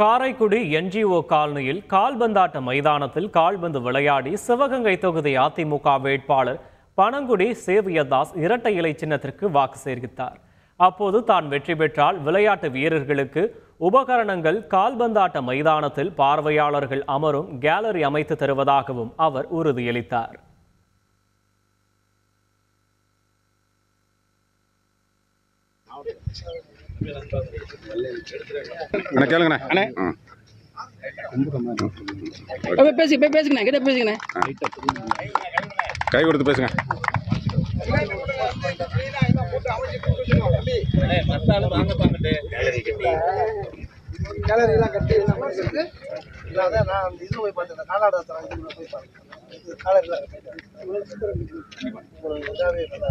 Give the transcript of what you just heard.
Karaikudi NGO காலனியில் கால்பந்தாட்ட மைதானத்தில் கால்பந்து விளையாடி சிவகங்கை தொகுதி அதிமுக வேட்பாளர் பனங்குடி சேவியதாஸ் இரட்டை இலை சின்னத்திற்கு வாக்கு சேர்த்தார் அப்போது தான் வெற்றி பெற்றால் விளையாட்டு வீரர்களுக்கு உபகரணங்கள் கால்பந்தாட்ட மைதானத்தில் பார்வையாளர்கள் அமரும் கேலரி அமைத்து தருவதாகவும் அவர் உறுதியளித்தார். கேளுங்கண்ணே. அண்ணே. பேசி பேசுங்கண்ணே கிட்ட பேசுங்கண்ணே. கை கொடுத்து பேசுங்க. கேலரிலாம் கட்டி எல்லாம் இருக்கு இல்லாத நான் இதில் போய் பார்த்தேன் காலாட தரேன் போய் பார்த்தேன் இதாகவே நல்லா